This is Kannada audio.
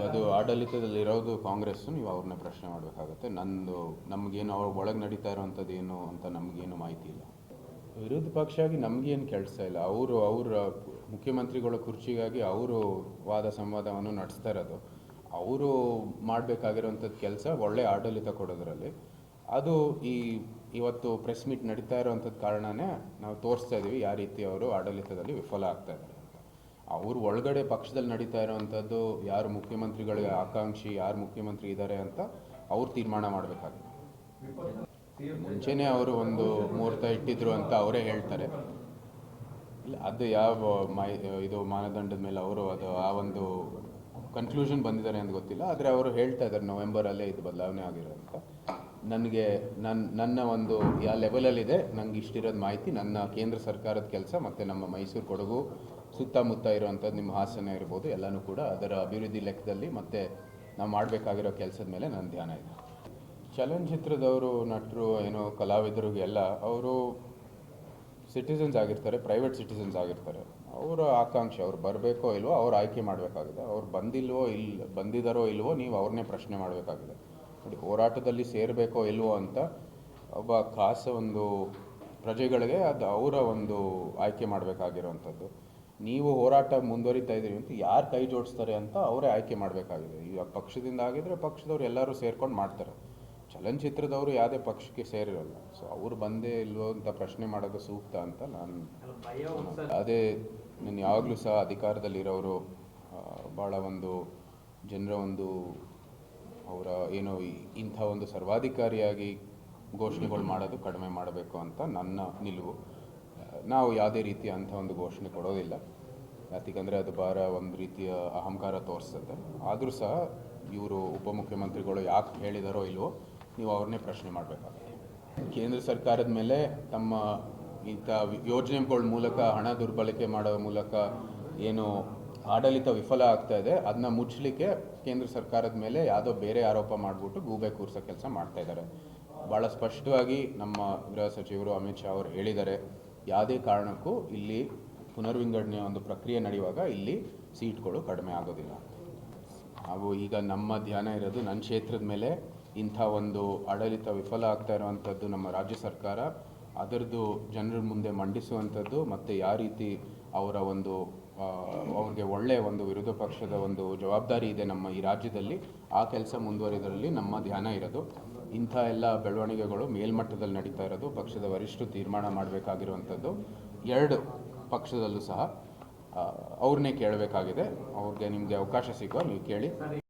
ಅದು ಆಡಳಿತದಲ್ಲಿ ಇರೋದು ಕಾಂಗ್ರೆಸ್ಸು, ನೀವು ಅವ್ರನ್ನ ಪ್ರಶ್ನೆ ಮಾಡಬೇಕಾಗತ್ತೆ. ನಂದು, ನಮಗೇನು ಅವ್ರ ಒಳಗೆ ನಡೀತಾ ಇರೋವಂಥದ್ದು ಏನು ಅಂತ ನಮಗೇನು ಮಾಹಿತಿ ಇಲ್ಲ. ವಿರೋಧ ಪಕ್ಷ ಆಗಿ ನಮಗೇನು ಕೆಲಸ ಇಲ್ಲ. ಅವರು ಅವರ ಮುಖ್ಯಮಂತ್ರಿಗಳ ಕುರ್ಚಿಗಾಗಿ ಅವರು ವಾದ ಸಂವಾದವನ್ನು ನಡೆಸ್ತಾ ಇರೋದು. ಅವರು ಮಾಡಬೇಕಾಗಿರೋವಂಥದ್ದು ಕೆಲಸ ಒಳ್ಳೆ ಆಡಳಿತ ಕೊಡೋದ್ರಲ್ಲಿ. ಅದು ಈ ಇವತ್ತು ಪ್ರೆಸ್ ಮೀಟ್ ನಡೀತಾ ಇರೋವಂಥದ್ದು ಕಾರಣನೇ ನಾವು ತೋರಿಸ್ತಾ ಇದ್ದೀವಿ ಯಾವ ರೀತಿ ಅವರು ಆಡಳಿತದಲ್ಲಿ ವಿಫಲ ಆಗ್ತಾ ಇದ್ದಾರೆ. ಅವ್ರ ಒಳಗಡೆ ಪಕ್ಷದಲ್ಲಿ ನಡೀತಾ ಇರೋವಂಥದ್ದು ಯಾರು ಮುಖ್ಯಮಂತ್ರಿಗಳಿಗೆ ಆಕಾಂಕ್ಷಿ, ಯಾರು ಮುಖ್ಯಮಂತ್ರಿ ಇದ್ದಾರೆ ಅಂತ ಅವ್ರು ತೀರ್ಮಾನ ಮಾಡಬೇಕಾಗಿದೆ ಮುಂಚೆನೇ ಅವರು ಒಂದು ಮುಹೂರ್ತ ಇಟ್ಟಿದ್ರು ಅಂತ ಅವರೇ ಹೇಳ್ತಾರೆ. ಇಲ್ಲ, ಅದು ಯಾವ ಮೈ, ಇದು ಮಾನದಂಡದ ಮೇಲೆ ಅವರು ಅದು ಆ ಒಂದು ಕನ್ಕ್ಲೂಷನ್ ಬಂದಿದ್ದಾರೆ ಅಂತ ಗೊತ್ತಿಲ್ಲ. ಆದರೆ ಅವರು ಹೇಳ್ತಾ ಇದ್ದಾರೆ ನವೆಂಬರಲ್ಲೇ ಇದು ಬದಲಾವಣೆ ಆಗಿರೋ ಅಂತ. ನನಗೆ ನನ್ನ ನನ್ನ ಒಂದು ಯಾವ ಲೆವೆಲಲ್ಲಿದೆ ನನಗೆ ಇಷ್ಟಿರೋದು ಮಾಹಿತಿ, ನನ್ನ ಕೇಂದ್ರ ಸರ್ಕಾರದ ಕೆಲಸ ಮತ್ತು ನಮ್ಮ ಮೈಸೂರು ಕೊಡಗು ಸುತ್ತಮುತ್ತ ಇರುವಂಥದ್ದು ನಿಮ್ಮ ಹಾಸನ ಇರ್ಬೋದು, ಎಲ್ಲನೂ ಕೂಡ ಅದರ ಅಭಿವೃದ್ಧಿ ಲೆಕ್ಕದಲ್ಲಿ ಮತ್ತು ನಾವು ಮಾಡಬೇಕಾಗಿರೋ ಕೆಲಸದ ಮೇಲೆ ನನ್ನ ಧ್ಯಾನ ಇದೆ. ಚಲನಚಿತ್ರದವರು, ನಟರು, ಏನೋ ಎಲ್ಲ ಅವರು ಸಿಟಿಸನ್ಸ್ ಆಗಿರ್ತಾರೆ ಪ್ರೈವೇಟ್ ಸಿಟಿಸನ್ಸ್ ಆಗಿರ್ತಾರೆ. ಅವರ ಆಕಾಂಕ್ಷೆ, ಅವ್ರು ಬರಬೇಕೋ ಇಲ್ವೋ, ಅವ್ರು ಆಯ್ಕೆ ಮಾಡಬೇಕಾಗಿದೆ. ಅವ್ರು ಬಂದಿಲ್ವೋ ಇಲ್ಲ ಬಂದಿದ್ದಾರೋ ಇಲ್ವೋ, ನೀವು ಅವ್ರನ್ನೇ ಪ್ರಶ್ನೆ ಮಾಡಬೇಕಾಗಿದೆ. ನೋಡಿ, ಹೋರಾಟದಲ್ಲಿ ಸೇರಬೇಕೋ ಇಲ್ವೋ ಅಂತ ಒಬ್ಬ ಖಾಸ ಒಂದು ಪ್ರಜೆಗಳಿಗೆ ಅದು ಅವರ ಒಂದು ಆಯ್ಕೆ ಮಾಡಬೇಕಾಗಿರೋವಂಥದ್ದು. ನೀವು ಹೋರಾಟ ಮುಂದುವರಿತಾ ಇದ್ದೀರಿ ಅಂತ ಯಾರು ಕೈ ಜೋಡಿಸ್ತಾರೆ ಅಂತ ಅವರೇ ಆಯ್ಕೆ ಮಾಡಬೇಕಾಗಿದೆ. ಈಗ ಪಕ್ಷದಿಂದ ಆಗಿದ್ರೆ ಪಕ್ಷದವ್ರು ಎಲ್ಲರೂ ಸೇರ್ಕೊಂಡು ಮಾಡ್ತಾರೆ. ಚಲನಚಿತ್ರದವರು ಯಾವುದೇ ಪಕ್ಷಕ್ಕೆ ಸೇರಿರಲ್ಲ. ಸೊ ಅವ್ರು ಬಂದೇ ಇಲ್ವೋ ಅಂತ ಪ್ರಶ್ನೆ ಮಾಡೋದು ಸೂಕ್ತ ಅಂತ ನಾನು ಅದೇ ನಾನು ಯಾವಾಗಲೂ ಸಹ ಅಧಿಕಾರದಲ್ಲಿರೋರು ಭಾಳ ಒಂದು ಜನರ ಒಂದು ಅವರ ಏನೋ ಇಂಥ ಒಂದು ಸರ್ವಾಧಿಕಾರಿಯಾಗಿ ಘೋಷಣೆಗಳು ಮಾಡೋದು ಕಡಿಮೆ ಮಾಡಬೇಕು ಅಂತ ನನ್ನ ನಿಲುವು. ನಾವು ಯಾವುದೇ ರೀತಿಯ ಅಂಥ ಒಂದು ಘೋಷಣೆ ಕೊಡೋದಿಲ್ಲ. ಯಾಕಂದರೆ ಅದು ಭಾರ ಒಂದು ರೀತಿಯ ಅಹಂಕಾರ ತೋರಿಸುತ್ತೆ. ಆದರೂ ಸಹ ಇವರು ಉಪಮುಖ್ಯಮಂತ್ರಿಗಳು ಯಾಕೆ ಹೇಳಿದಾರೋ ಇಲ್ವೋ ನೀವು ಅವ್ರನ್ನೇ ಪ್ರಶ್ನೆ ಮಾಡಬೇಕಾಗುತ್ತೆ. ಕೇಂದ್ರ ಸರ್ಕಾರದ ಮೇಲೆ ತಮ್ಮ ಇಂಥ ಯೋಜನೆಗಳ ಮೂಲಕ ಹಣ ದುರ್ಬಳಕೆ ಮಾಡೋ ಮೂಲಕ ಏನು ಆಡಳಿತ ವಿಫಲ ಆಗ್ತಾ ಇದೆ ಅದನ್ನ ಮುಚ್ಚಲಿಕ್ಕೆ ಕೇಂದ್ರ ಸರ್ಕಾರದ ಮೇಲೆ ಯಾವುದೋ ಬೇರೆ ಆರೋಪ ಮಾಡಿಬಿಟ್ಟು ಗೂಬೆ ಕೂರಿಸೋ ಕೆಲಸ ಮಾಡ್ತಾ ಇದ್ದಾರೆ. ಭಾಳ ಸ್ಪಷ್ಟವಾಗಿ ನಮ್ಮ ಗೃಹ ಸಚಿವರು ಅಮಿತ್ ಶಾ ಅವರು ಹೇಳಿದ್ದಾರೆ. ಯಾವುದೇ ಕಾರಣಕ್ಕೂ ಇಲ್ಲಿ ಪುನರ್ವಿಂಗಡಣೆ ಒಂದು ಪ್ರಕ್ರಿಯೆ ನಡೆಯುವಾಗ ಇಲ್ಲಿ ಸೀಟ್ಗಳು ಕಡಿಮೆ ಆಗೋದಿಲ್ಲ. ಹಾಗೂ ಈಗ ನಮ್ಮ ಧ್ಯಾನ ಇರೋದು ನನ್ನ ಕ್ಷೇತ್ರದ ಮೇಲೆ ಇಂಥ ಒಂದು ಆಡಳಿತ ವಿಫಲ ಆಗ್ತಾ ಇರುವಂಥದ್ದು ನಮ್ಮ ರಾಜ್ಯ ಸರ್ಕಾರ. ಅದರದ್ದು ಜನರ ಮುಂದೆ ಮಂಡಿಸುವಂಥದ್ದು ಮತ್ತು ಯಾವ ರೀತಿ ಅವರ ಒಂದು ಅವ್ರಿಗೆ ಒಳ್ಳೆಯ ಒಂದು ವಿರೋಧ ಪಕ್ಷದ ಒಂದು ಜವಾಬ್ದಾರಿ ಇದೆ ನಮ್ಮ ಈ ರಾಜ್ಯದಲ್ಲಿ. ಆ ಕೆಲಸ ಮುಂದುವರಿದರಲ್ಲಿ ನಮ್ಮ ಧ್ಯಾನ ಇರೋದು. ಇಂಥ ಎಲ್ಲ ಬೆಳವಣಿಗೆಗಳು ಮೇಲ್ಮಟ್ಟದಲ್ಲಿ ನಡೀತಾ ಇರೋದು, ಪಕ್ಷದ ವರಿಷ್ಠರು ತೀರ್ಮಾನ ಮಾಡಬೇಕಾಗಿರುವಂಥದ್ದು. ಎರಡು ಪಕ್ಷದಲ್ಲೂ ಸಹ ಅವ್ರನ್ನೇ ಕೇಳಬೇಕಾಗಿದೆ. ಅವ್ರಿಗೆ ನಿಮಗೆ ಅವಕಾಶ ಸಿಗೋ ನೀವು ಕೇಳಿ.